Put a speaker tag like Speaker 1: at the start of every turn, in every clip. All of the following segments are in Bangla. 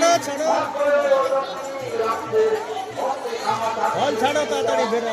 Speaker 1: ছাড়ো ছাড়ো। ফল ছাড়ো তাড়াতাড়ি বেরো।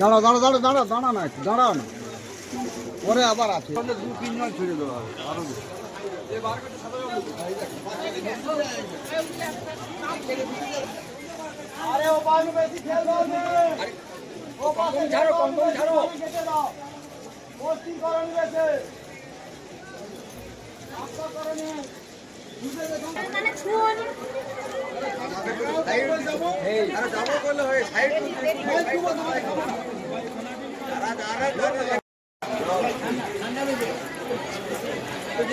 Speaker 1: দাঁড়াও দাঁড়া দাঁড়া দাঁড়াও দাঁড়া না দাঁড়াও না পরে আবার আছে দু তিনজন ছেড়ে দেওয়া হবে আরও আরে ও পানি বেশি খেলবে ঝাড়ো কম্পন ঝাড়ো করণ গেছে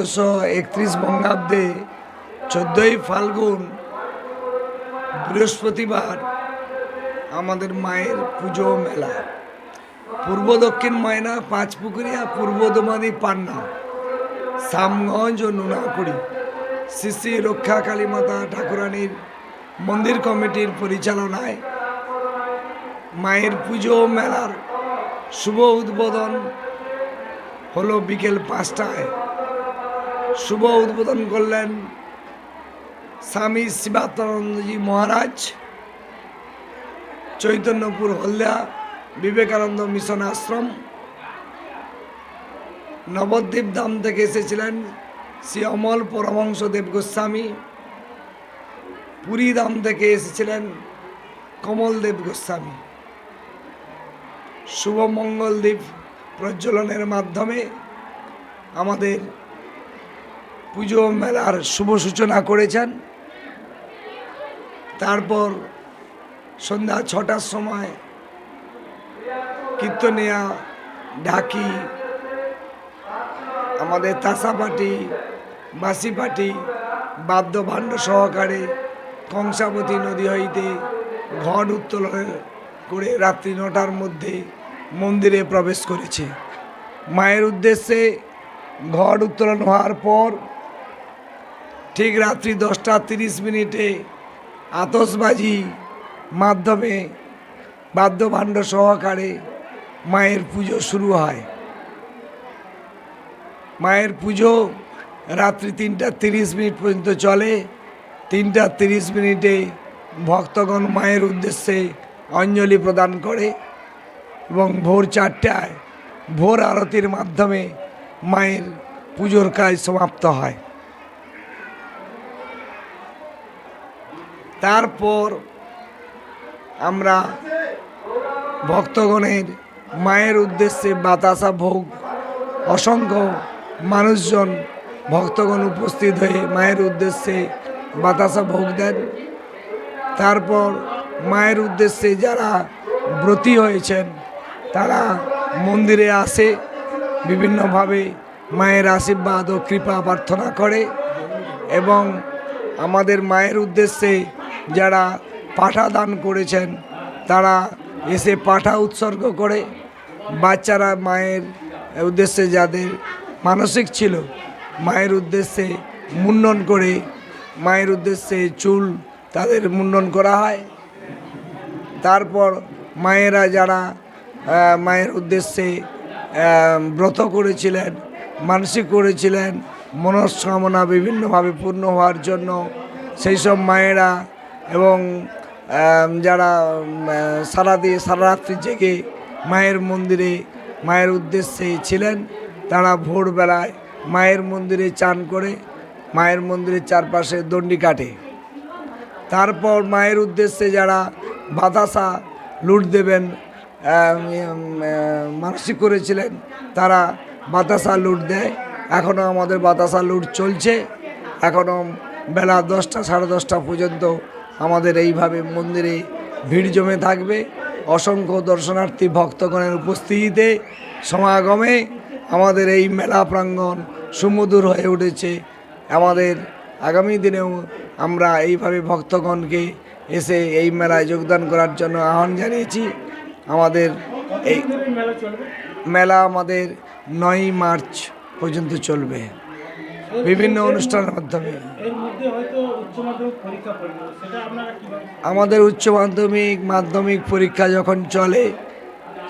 Speaker 2: চোদ্দোশো একত্রিশ বঙ্গাব্দে চোদ্দোই ফাল্গুন বৃহস্পতিবার আমাদের মায়ের পুজো মেলা। পূর্ব দক্ষিণ ময়না, পাঁচপুকুরিয়া, পূর্ব দমাদি পান্না সামগঞ্জ ও নুনাকুড়ি শ্রী রক্ষা কালী মাতা ঠাকুরানীর মন্দির কমিটির পরিচালনায় মায়ের পুজো মেলার শুভ উদ্বোধন হলো বিকেল পাঁচটায়। শুভ উদ্বোধন করলেন স্বামী শিবাত্মানন্দজি মহারাজ, চৈতন্যপুর হলদিয়া বিবেকানন্দ মিশন আশ্রম। নবদ্বীপ ধাম থেকে এসেছিলেন শ্রী অমল পরমহংস দেব গোস্বামী। পুরী ধাম থেকে এসেছিলেন কমল দেব গোস্বামী। শুভ মঙ্গল দ্বীপ প্রজ্বলনের মাধ্যমে আমাদের পুজো মেলার শুভ সূচনা করেছেন। তারপর সন্ধ্যা ছটার সময় কীর্তনিয়া, ঢাকি, আমাদের তাসা পার্টি বাসি পার্টি বাদ্যভাণ্ড সহকারে কংসাবতী নদী হইতে ঘট উত্তোলন করে রাত্রি নটার মধ্যে মন্দিরে প্রবেশ করেছে। মায়ের উদ্দেশ্যে ঘট উত্তোলন হওয়ার পর ঠিক রাত্রি দশটা তিরিশ মিনিটে আতসবাজি মাধ্যমে বাদ্যভাণ্ড সহকারে মায়ের পুজো শুরু হয়। মায়ের পুজো রাত্রি তিনটা তিরিশ মিনিট পর্যন্ত চলে। তিনটা তিরিশ মিনিটে ভক্তগণ মায়ের উদ্দেশ্যে অঞ্জলি প্রদান করে এবং ভোর চারটায় ভোর আরতির মাধ্যমে মায়ের পুজোর কাজ সমাপ্ত হয়। তারপর আমরা ভক্তগণের মায়ের উদ্দেশ্যে বাতাসা ভোগ, অসংখ্য মানুষজন ভক্তগণ উপস্থিত হয়ে মায়ের উদ্দেশ্যে বাতাসা ভোগ দেন। তারপর মায়ের উদ্দেশ্যে যারা ব্রতী হয়েছেন, তারা মন্দিরে আসে, বিভিন্নভাবে মায়ের আশীর্বাদ ও কৃপা প্রার্থনা করে এবং আমাদের মায়ের উদ্দেশ্যে যারা পাঠা দান করেছেন, তারা এসে পাঠা উৎসর্গ করে বাচ্চারা মায়ের উদ্দেশ্যে যাদের মানসিক ছিল, মায়ের উদ্দেশ্যে মুন্ডন করে, মায়ের উদ্দেশ্যে চুল তাদের মুন্ডন করা হয়। তারপর মায়েরা যারা মায়ের উদ্দেশ্যে ব্রত করেছিলেন, মানসিক করেছিলেন, মনস্কামনা বিভিন্নভাবে পূর্ণ হওয়ার জন্য, সেই সব মায়েরা এবং যারা সারা দিয়ে সারা রাত্রি জেগে মায়ের মন্দিরে, মায়ের উদ্দেশ্যে ছিলেন, তারা ভোরবেলায় মায়ের মন্দিরে চান করে, মায়ের মন্দিরের চারপাশে দণ্ডি কাটে। তারপর মায়ের উদ্দেশ্যে যারা বাতাসা লুট দেবেন মানসিক করেছিলেন, তারা বাতাসা লুট দেয়। এখনও আমাদের বাতাসা লুট চলছে। এখনও বেলা দশটা, সাড়ে দশটা পর্যন্ত আমাদের এইভাবে মন্দিরে ভিড় জমে থাকবে। অসংখ্য দর্শনার্থী ভক্তগণের উপস্থিতিতে সমাগমে আমাদের এই মেলা প্রাঙ্গণ সুমধুর হয়ে উঠেছে। আমাদের আগামী দিনেও আমরা এইভাবে ভক্তগণকে এসে এই মেলায় যোগদান করার জন্য আহ্বান জানিয়েছি। আমাদের এই মেলা আমাদের নয় মার্চ পর্যন্ত চলবে। বিভিন্ন অনুষ্ঠানের মাধ্যমে। আমাদের উচ্চ মাধ্যমিক মাধ্যমিক পরীক্ষা যখন চলে,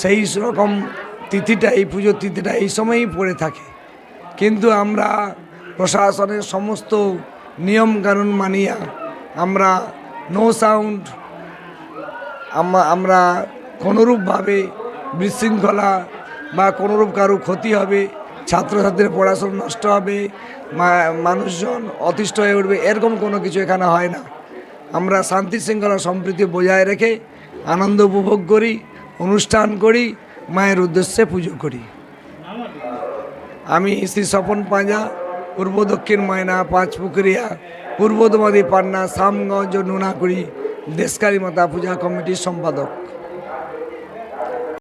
Speaker 2: সেই রকম তিথিটা, এই পুজোর তিথিটা এই সময়ই পড়ে থাকে। কিন্তু আমরা প্রশাসনের সমস্ত নিয়ম কানুন মানিয়া, আমরা নো সাউন্ড আমরা কোনোরূপভাবে বিশৃঙ্খলা বা কোনোরূপ কারও ক্ষতি হবে ছাত্রছাত্রীর পড়াশোনা নষ্ট হবে মানুষজন অতিষ্ঠ হয়ে উঠবে, এরকম কোনো কিছু এখানে হয় না। আমরা শান্তি শৃঙ্খলা সম্প্রীতি বজায় রেখে আনন্দ উপভোগ করি, অনুষ্ঠান করি, মায়ের উদ্দেশ্যে পুজো করি। আমি শ্রী স্বপন পাঁজা, পূর্ব দক্ষিণ ময়না, পাঁচপুকুরিয়া, পূর্ব দমাদি পান্না সামগঞ্জ নুনাকুড়ি, দেশকালী মাতা পূজা কমিটির সম্পাদক।